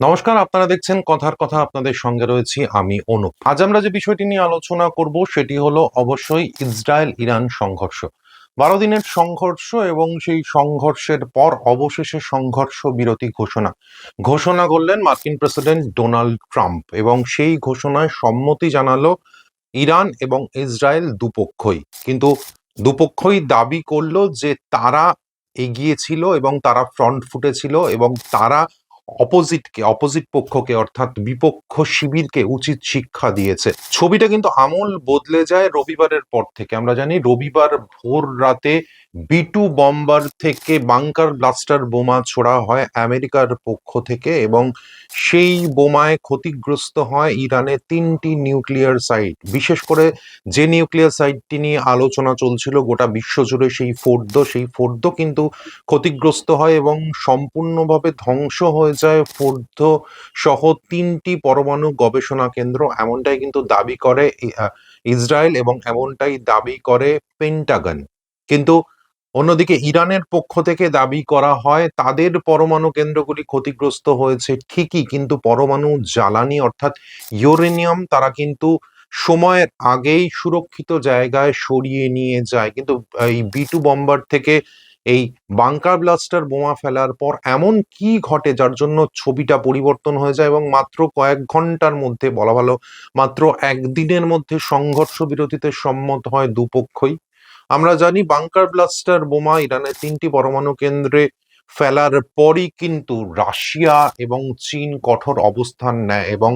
নমস্কার, আপনারা দেখছেন কথার কথা, আপনাদের সঙ্গে রয়েছি আমি অনুপ। আজ আমরা যে বিষয়টি নিয়ে আলোচনা করব, সেটি হলো অবশ্যই ইসরায়েল ইরান সংঘর্ষ। বারো দিনের সংঘর্ষ এবং সেই সংঘর্ষের পর অবশেষে সংঘর্ষ বিরতি ঘোষণা। ঘোষণা করলেন মার্কিন প্রেসিডেন্ট ডোনাল্ড ট্রাম্প এবং সেই ঘোষণায় সম্মতি জানালো ইরান এবং ইসরায়েল দুপক্ষই। কিন্তু দুপক্ষই দাবি করল যে তারা এগিয়ে ছিল এবং তারা ফ্রন্ট ফুটে ছিল এবং তারা অপোজিটকে অপোজিট পক্ষকে, অর্থাৎ বিপক্ষ শিবিরকে উচিত শিক্ষা দিয়েছে। ছবিটা কিন্তু আমল বদলে যায় রবিবারের পর থেকে। আমরা জানি রবিবার ভোর রাতে বিটু বম্বার থেকে বাংকার ব্লাস্টার বোমা ছোড়া হয় আমেরিকার পক্ষ থেকে এবং সেই বোমায় ক্ষতিগ্রস্ত হয় ইরানের তিনটি নিউক্লিয়ার সাইট। বিশেষ করে যে নিউক্লিয়ার সাইটটি নিয়ে আলোচনা চলছিল, গোটা বিশ্বজুড়ে সেই ফোর্দ সেই ফোর্দ কিন্তু ক্ষতিগ্রস্ত হয় এবং সম্পূর্ণভাবে ধ্বংস হয়ে যায় ফোর্দ সহ তিনটি পরমাণু গবেষণা কেন্দ্র। এমনটাই কিন্তু দাবি করে ইসরায়েল এবং এমনটাই দাবি করে পেন্টাগন। কিন্তু অন্যদিকে ইরানের পক্ষ থেকে দাবি করা হয়, তাদের পরমাণু কেন্দ্রগুলি ক্ষতিগ্রস্ত হয়েছে ঠিকই, কিন্তু পরমাণু জ্বালানি অর্থাৎ ইউরেনিয়াম তারা কিন্তু সময়ের আগেই সুরক্ষিত জায়গায় সরিয়ে নিয়ে যায়। কিন্তু এই বিটু বম্বার থেকে এই বাংকার ব্লাস্টার বোমা ফেলার পর এমন কি ঘটে যার জন্য ছবিটা পরিবর্তন হয়ে যায় এবং মাত্র কয়েক ঘণ্টার মধ্যে বলা ভালো, মাত্র একদিনের মধ্যে সংঘর্ষ বিরতিতে সম্মত হয় দুপক্ষই? আমরা জানি বাংকার ব্লাস্টার বোমা ইরানের তিনটি পরমাণু কেন্দ্রে ফেলার পরই কিন্তু রাশিয়া এবং চীন কঠোর অবস্থান নেয় এবং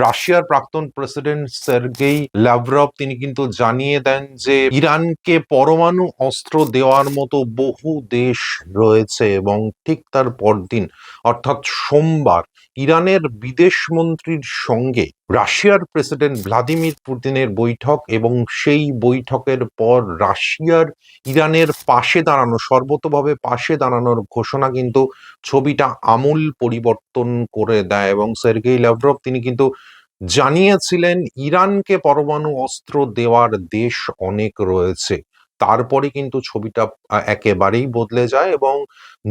রাশিয়ার প্রাক্তন প্রেসিডেন্ট সের্গেই ল্যাভরভ তিনি কিন্তু জানিয়ে দেন যে ইরানকে পরমাণু অস্ত্র দেওয়ার মতো বহু দেশ রয়েছে এবং ঠিক তার পরদিন, অর্থাৎ সোমবার, ইরানের বিদেশ মন্ত্রীর সঙ্গে রাশিয়ার প্রেসিডেন্ট ভ্লাদিমির পুতিনের বৈঠক এবং সেই বৈঠকের পর রাশিয়ার ইরানের পাশে দাঁড়ানো, সর্বতভাবে পাশে দাঁড়ানোর ঘোষণা কিন্তু ছবিটা আমূল পরিবর্তন করে দেয় এবং সের্গেই ল্যাভরভ তিনি কিন্তু জানিয়েছিলেন, ইরানকে পরমাণু অস্ত্র দেওয়ার দেশ অনেক রয়েছে। তারপরে কিন্তু ছবিটা একেবারেই বদলে যায় এবং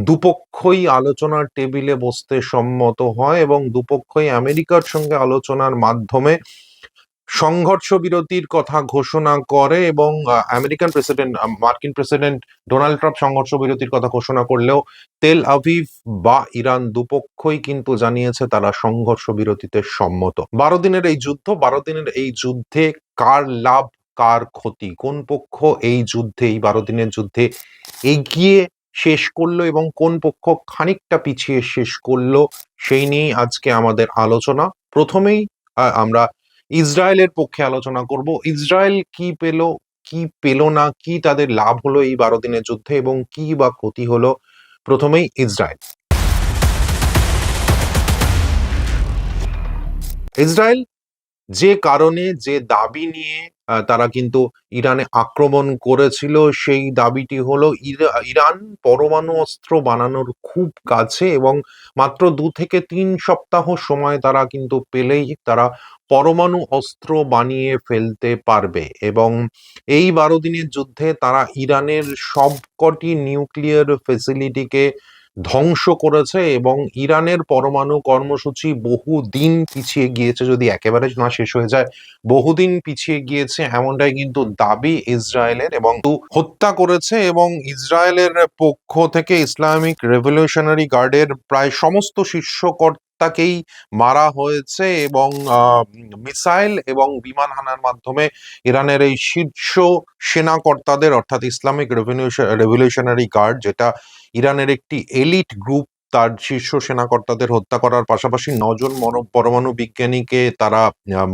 দুপক্ষই আলোচনার টেবিলে বসতে সম্মত হয় এবং দুপক্ষই আমেরিকার সঙ্গে আলোচনার মাধ্যমে সংঘর্ষ বিরতির কথা ঘোষণা করে এবং আমেরিকান প্রেসিডেন্ট মার্কিন প্রেসিডেন্ট ডোনাল্ড ট্রাম্প সংঘর্ষ বিরতির কথা ঘোষণা করলেও তেল আভিভ বা ইরান দুপক্ষই কিন্তু জানিয়েছে তারা সংঘর্ষ বিরতিতে সম্মত। বারো দিনের এই যুদ্ধ, বারো দিনের এই যুদ্ধে কার লাভ, কার ক্ষতি? কোন পক্ষ এই যুদ্ধে, এই বারো দিনের যুদ্ধে এগিয়ে শেষ করল এবং কোন পক্ষ খানিকটা পিছিয়ে শেষ করল, সেই নিয়েই আজকে আমাদের আলোচনা। প্রথমেই আমরা ইসরায়েলের পক্ষে আলোচনা করব। ইসরায়েল কি পেল কি পেল না, কি তাদের লাভ হলো এই বারো দিনের যুদ্ধে এবং কি বা ক্ষতি হলো? প্রথমেই ইসরায়েল। ইসরায়েল যে কারণে, যে দাবি নিয়ে তারা কিন্তু ইরানে আক্রমণ করেছিল। সেই দাবিটি হলো ইরা- ইরান পরমাণু অস্ত্র বানানোর খুব কাছে এবং মাত্র দু থেকে তিন সপ্তাহ সময় তারা কিন্তু পেলেই তারা পরমাণু অস্ত্র বানিয়ে ফেলতে পারবে এবং এই বারো দিনের যুদ্ধে তারা ইরানের সবকটি নিউক্লিয়ার ফেসিলিটিকে ধ্বংস করেছে এবং ইরানের পরমাণু কর্মসূচি বহুদিন পিছিয়ে গিয়েছে, যদি একেবারে না শেষ হয়ে যায়, বহুদিন পিছিয়ে গিয়েছে এমনটাই কিন্তু দাবি ইসরায়েলের এবং হত্যা করেছে এবং ইসরায়েলের পক্ষ থেকে ইসলামিক রেভলিউশনারি গার্ডের প্রায় সমস্ত শীর্ষ কর্তাকেই মারা হয়েছে এবং মিসাইল এবং বিমান হানার মাধ্যমে ইরানের এই শীর্ষ সেনাকর্তাদের অর্থাৎ ইসলামিক রেভলিউশনারি গার্ড, যেটা ইরানের একটি এলিট গ্রুপ, তার শীর্ষ সেনাকর্তাদের হত্যা করার পাশাপাশি নজন পরমাণু বিজ্ঞানীকে তারা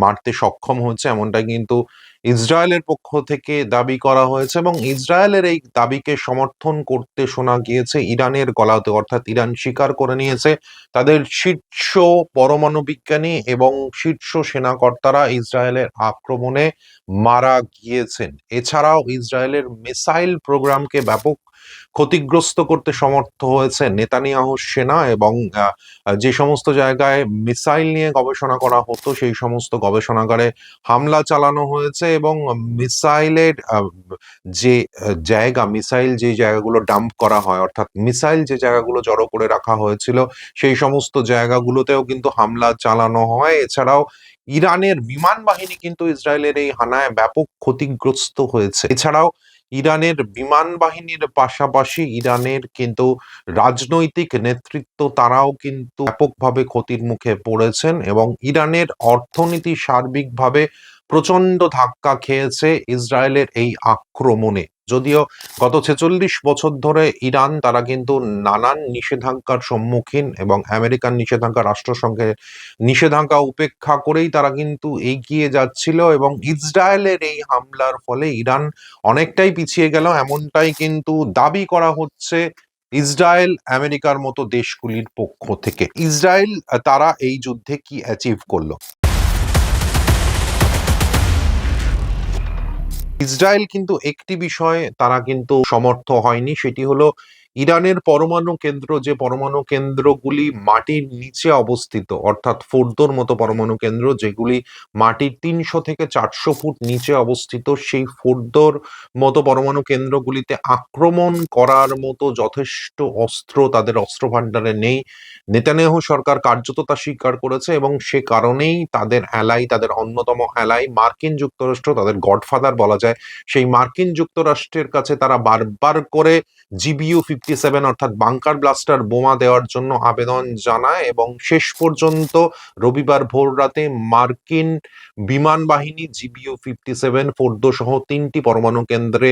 মারতে সক্ষম হয়েছে এমনটা কিন্তু ইসরায়েলের পক্ষ থেকে দাবি করা হয়েছে এবং ইসরায়েলের এই দাবিকে সমর্থন করতে শোনা গিয়েছে, ইরানের গলাতে অর্থাৎ ইরান স্বীকার করে নিয়েছে। তাদের শীর্ষ পরমাণু বিজ্ঞানী এবং শীর্ষ সেনাকর্তারা ইসরায়েলের আক্রমণে মারা গিয়েছেন। এছাড়াও ইসরায়েলের মিসাইল প্রোগ্রামকে ব্যাপক ক্ষতিগ্রস্ত করতে সমর্থ হয়েছে নেতানিয়াহ সেনা এবং যে সমস্ত জায়গায় মিসাইল নিয়ে গবেষণা করা হতো, সেই সমস্ত গবেষণাগারে হামলা চালানো হয়েছে এবং মিসাইলের যে জায়গা, মিসাইল যে জায়গাগুলো ডাম্প করা হয়, অর্থাৎ মিসাইল যে জায়গাগুলো জড়ো করে রাখা হয়েছিল, সেই সমস্ত জায়গাগুলোতেও কিন্তু হামলা চালানো হয়। এছাড়াও ইরানের বিমান বাহিনী কিন্তু ইসরায়েলের এই হানায় ব্যাপক ক্ষতিগ্রস্ত হয়েছে। এছাড়াও ইরানের বিমান বাহিনীর পাশাপাশি ইরানের কিন্তু রাজনৈতিক নেতৃত্ব তারাও কিন্তু ব্যাপকভাবে ক্ষতির মুখে পড়েছেন এবং ইরানের অর্থনীতি সার্বিকভাবে প্রচণ্ড ধাক্কা খেয়েছে ইসরায়েলের এই আক্রমণে। যদিও গত ছেচল্লিশ বছর ধরে ইরান, তারা কিন্তু নানান নিষেধাজ্ঞার সম্মুখীন এবং আমেরিকান নিষেধাজ্ঞা রাষ্ট্রসংঘের নিষেধাজ্ঞা উপেক্ষা করেই তারা কিন্তু এগিয়ে যাচ্ছিল এবং ইসরায়েলের এই হামলার ফলে ইরান অনেকটাই পিছিয়ে গেল। এমনটাই কিন্তু দাবি করা হচ্ছে ইসরায়েল, আমেরিকার মতো দেশগুলির পক্ষ থেকে। ইসরায়েল, তারা এই যুদ্ধে কি অ্যাচিভ করল? ইসরায়েল কিন্তু একটি বিষয়ে তারা কিন্তু সমর্থ হয়নি সেটি হলো ইরানের পরমাণু কেন্দ্র যে পরমাণু কেন্দ্রগুলি মাটির নিচে অবস্থিত, অর্থাৎ ফোর্দোর মতো পরমাণু কেন্দ্র যেগুলি মাটির তিনশো থেকে চারশো ফুট নিচে অবস্থিত, সেই ফোর্দোর মতো পরমাণু কেন্দ্রগুলিতে আক্রমণ করার মতো যথেষ্ট অস্ত্র তাদের অস্ত্র ভাণ্ডারে নেই। নেতানিয়াহু সরকার কার্যত তা স্বীকার করেছে এবং সে কারণেই তাদের অ্যালাই তাদের অন্যতম অ্যালাই মার্কিন যুক্তরাষ্ট্র, তাদের গডফাদার বলা যায়, সেই মার্কিন যুক্তরাষ্ট্রের কাছে তারা বারবার করে জিবিইউ ফিফটি সেভেন অর্থাৎ বাংকার ব্লাস্টার বোমা দেওয়ার জন্য আবেদন জানায় এবং শেষ পর্যন্ত রবিবার ভোর রাতে মার্কিন বিমান বাহিনী জিবিইউ ফিফটি সেভেন ফোর্দো সহ তিনটি পরমাণু কেন্দ্রে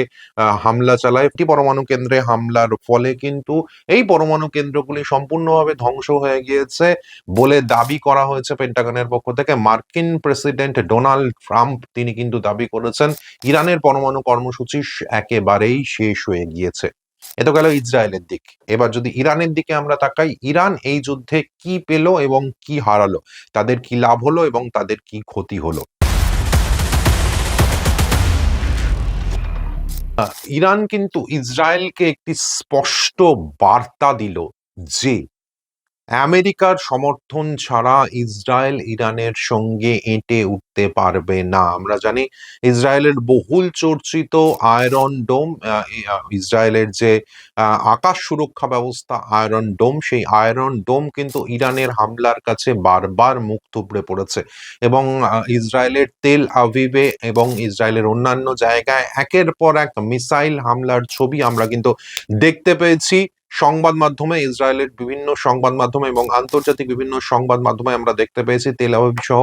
হামলা চালায়। একটি পরমাণু কেন্দ্রে হামলার ফলে কিন্তু এই পরমাণু কেন্দ্রগুলি সম্পূর্ণভাবে ধ্বংস হয়ে গিয়েছে বলে দাবি করা হয়েছে পেন্টাগনের পক্ষ থেকে। মার্কিন প্রেসিডেন্ট ডোনাল্ড ট্রাম্প তিনি কিন্তু দাবি করেছেন, ইরানের পরমাণু কর্মসূচি একেবারেই শেষ হয়ে গিয়েছে। এ তো গেল ইসরায়েলের দিক। এবার যদি ইরানের দিকে আমরা তাকাই, ইরান এই যুদ্ধে কি পেল এবং কি হারালো? তাদের কি লাভ হলো এবং তাদের কি ক্ষতি হলো? ইরান কিন্তু ইসরায়েলকে একটি স্পষ্ট বার্তা দিল যে আমেরিকার সমর্থন ছাড়া ইসরায়েল ইরানের সঙ্গে এঁটে উঠতে পারবে না। আমরা জানি ইসরায়েলের বহুল চর্চিত আয়রন ডোম ইসরায়েলের যে আকাশ সুরক্ষা ব্যবস্থা আয়রন ডোম, সেই আয়রন ডোম কিন্তু ইরানের হামলার কাছে বারবার মুখ থুবড়ে পড়েছে এবং ইসরায়েলের তেল আভিভে এবং ইসরায়েলের অন্যান্য জায়গায় একের পর এক মিসাইল হামলার ছবি আমরা কিন্তু দেখতে পেয়েছি। সংবাদ মাধ্যমে, ইসরায়েলের বিভিন্ন সংবাদ মাধ্যমে এবং আন্তর্জাতিক বিভিন্ন সংবাদ মাধ্যমে আমরা দেখতে পেয়েছি, তেল সহ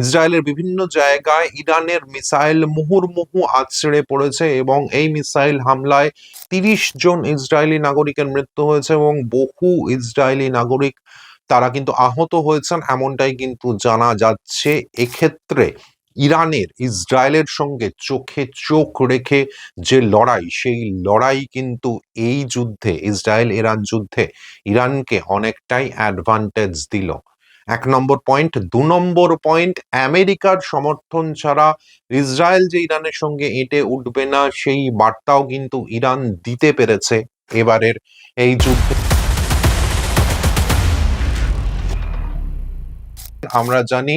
ইসরায়েলের বিভিন্ন জায়গায় ইরানের মিসাইল মুহুর্মুহু আছড়ে পড়েছে এবং এই মিসাইল হামলায় তিরিশ জন ইসরায়েলি নাগরিকের মৃত্যু হয়েছে এবং বহু ইসরায়েলি নাগরিক তারা কিন্তু আহত হয়েছেন, এমনটাই কিন্তু জানা যাচ্ছে। এক্ষেত্রে ইরানের ইসরায়েলের সঙ্গে চোখে চোখ রেখে যে লড়াই, সেই লড়াই কিন্তু এই যুদ্ধে ইসরায়েল ইরান যুদ্ধে ইরানকে অনেকটাই অ্যাডভান্টেজ দিল। এক নম্বর পয়েন্ট দু নম্বর পয়েন্ট আমেরিকার সমর্থন ছাড়া ইসরায়েল যে ইরানের সঙ্গে এঁটে উঠবে না, সেই বার্তাও কিন্তু ইরান দিতে পেরেছে এবারের এই যুদ্ধে। আমরা জানি,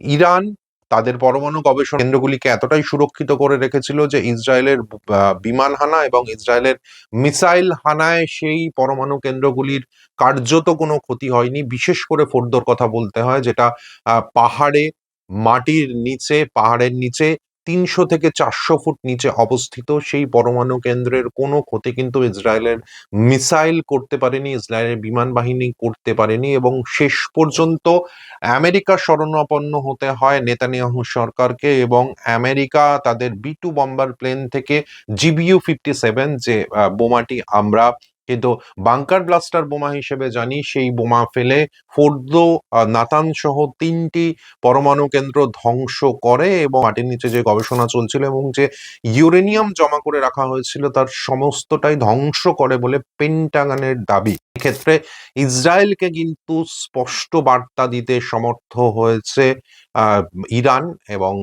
ইরান তাদের পরমাণু গবেষণা কেন্দ্রগুলিকে এতটাই সুরক্ষিত করে রেখেছিল যে ইসরায়েলের বিমান হানা এবং ইসরায়েলের মিসাইল হানায় সেই পরমাণু কেন্দ্রগুলির কার্যত কোনো ক্ষতি হয়নি। বিশেষ করে ফোর্দোর কথা বলতে হয়, যেটা পাহাড়ে, মাটির নিচে, পাহাড়ের নিচে তিনশো থেকে চারশো ফুট নিচে অবস্থিত। সেই পরমাণু কেন্দ্রের কোনো ক্ষতি কিন্তু ইসরায়েলের মিসাইল করতে পারেনি, ইসরায়েলের বিমান বাহিনী করতে পারেনি এবং শেষ পর্যন্ত আমেরিকা শরণাপন্ন হতে হয় নেতানিয়াহু সরকারকে এবং আমেরিকা তাদের বি টু বম্বার প্লেন থেকে জিবিইউ ফিফটি সেভেন যে বোমাটি আমরা কিন্তু বাংকার ব্লাস্টার বোমা হিসেবে জানি সেই বোমা ফেলে ফোর্দো নাতান সহ তিনটি পরমাণু কেন্দ্র ধ্বংস করে এবং মাটির নিচে যে গবেষণা চলছিল এবং যে ইউরেনিয়াম জমা করে রাখা হয়েছিল তার সমস্তটাই ধ্বংস করে বলে পেন্টাগানের দাবি। ক্ষেত্রে ইসরায়েলকে কিন্তু স্পষ্ট বার্তা দিতে সমর্থ হয়েছে ইরান এবং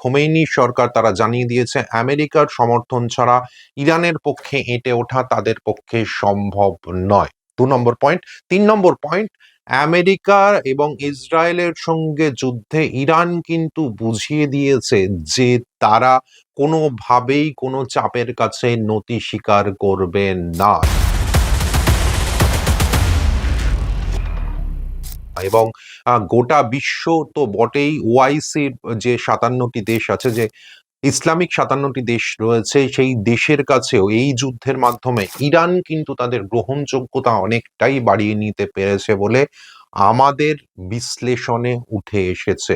খোমেনি সরকার তারা জানিয়ে দিয়েছে, আমেরিকার সমর্থন ছাড়া ইরানের পক্ষে এঁটে ওঠা তাদের পক্ষে সম্ভব নয়। দু নম্বর পয়েন্ট। তিন নম্বর পয়েন্ট, আমেরিকা এবং ইসরায়েলের সঙ্গে যুদ্ধে ইরান কিন্তু বুঝিয়ে দিয়েছে যে তারা কোনোভাবেই কোনো চাপের কাছে নতি স্বীকার করবে না। এবং গোটা বিশ্ব তো বটেই ওআইসির যে সাতান্নটি দেশ আছে, যে ইসলামিক সাতান্নটি দেশ রয়েছে, সেই দেশের কাছেও এই যুদ্ধের মাধ্যমে ইরান কিন্তু তাদের গ্রহণযোগ্যতা অনেকটাই বাড়িয়ে নিতে পেরেছে বলে আমাদের বিশ্লেষণে উঠে এসেছে।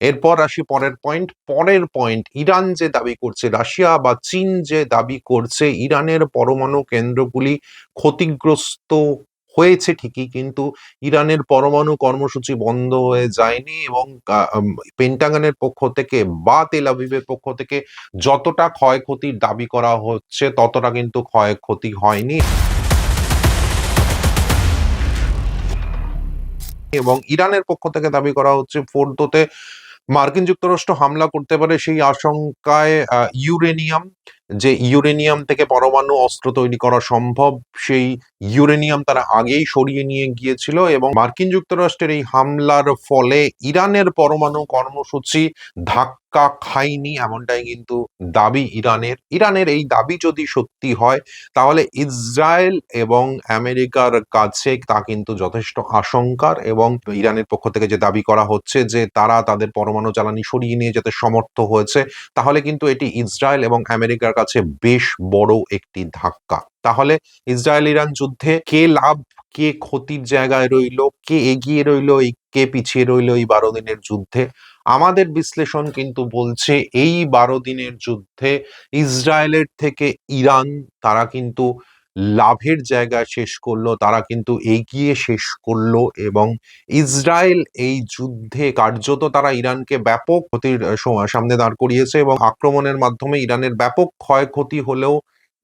এরপর আসি পরের পয়েন্ট পরের পয়েন্ট ইরান যে দাবি করছে, রাশিয়া বা চীন যে দাবি করছে, ইরানের পরমাণু কেন্দ্রগুলি ক্ষতিগ্রস্ত হয়েছে ঠিকই, কিন্তু ইরানের পরমাণু কর্মসূচি বন্ধ হয়ে যায়নি এবং পেন্টাগনের পক্ষ থেকে বা তেল আবিবের পক্ষ থেকে যতটা ক্ষয়ক্ষতির দাবি করা হচ্ছে, ততটা কিন্তু ক্ষয়ক্ষতি হয়নি। এবং ইরানের পক্ষ থেকে দাবি করা হচ্ছে, ফোর্দোতে মার্কিন যুক্তরাষ্ট্র হামলা করতে পারে সেই আশঙ্কায় ইউরেনিয়াম যে ইউরেনিয়াম থেকে পরমাণু অস্ত্র তৈরি করা সম্ভব, সেই ইউরেনিয়াম তারা আগেই সরিয়ে নিয়ে গিয়েছিল এবং মার্কিন যুক্তরাষ্ট্রের এই হামলার ফলে ইরানের পরমাণু কর্মসূচি ধাক্কা খায়নি এমনটাই কিন্তু দাবি ইরানের। ইরানের এই দাবি যদি সত্যি হয়, তাহলে ইসরায়েল এবং আমেরিকার কাছে তা কিন্তু যথেষ্ট আশঙ্কার এবং ইরানের পক্ষ থেকে যে দাবি করা হচ্ছে যে তারা তাদের পরমাণু জ্বালানি সরিয়ে নিয়ে যেতে সমর্থ হয়েছে, তাহলে কিন্তু এটি ইসরায়েল এবং আমেরিকার কাছে বেশ বড় একটি ধাক্কা। তাহলে ইসরায়েল ইরান যুদ্ধে কে লাভ, কে ক্ষতির জায়গায় রইল, কে এগিয়ে রইল কে পিছিয়ে রইল এই বারো দিনের যুদ্ধে? আমাদের বিশ্লেষণ কিন্তু বলছে এই বারো দিনের যুদ্ধে ইসরায়েলের থেকে ইরান, তারা কিন্তু লাভের জায়গা শেষ করল, তারা কিন্তু এগিয়ে শেষ করল এবং ইসরায়েল এই যুদ্ধে কার্যত তারা ইরানকে ব্যাপক ক্ষতির সামনে দাঁড় করিয়েছে এবং আক্রমণের মাধ্যমে ইরানের ব্যাপক ক্ষয়ক্ষতি হলেও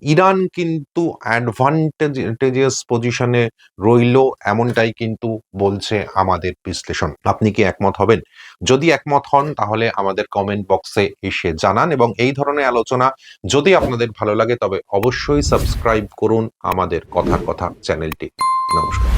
ইরান কিন্তু অ্যাডভান্টেজিয়াস পজিশনে রইল, এমনটাই কিন্তু বলছে আমাদের বিশ্লেষণ। আপনি কি একমত হবেন? যদি একমত হন, তাহলে আমাদের কমেন্ট বক্সে এসে জানান এবং এই ধরনের আলোচনা যদি আপনাদের ভালো লাগে, তবে অবশ্যই সাবস্ক্রাইব করুন আমাদের কথার কথা চ্যানেলটি। নমস্কার।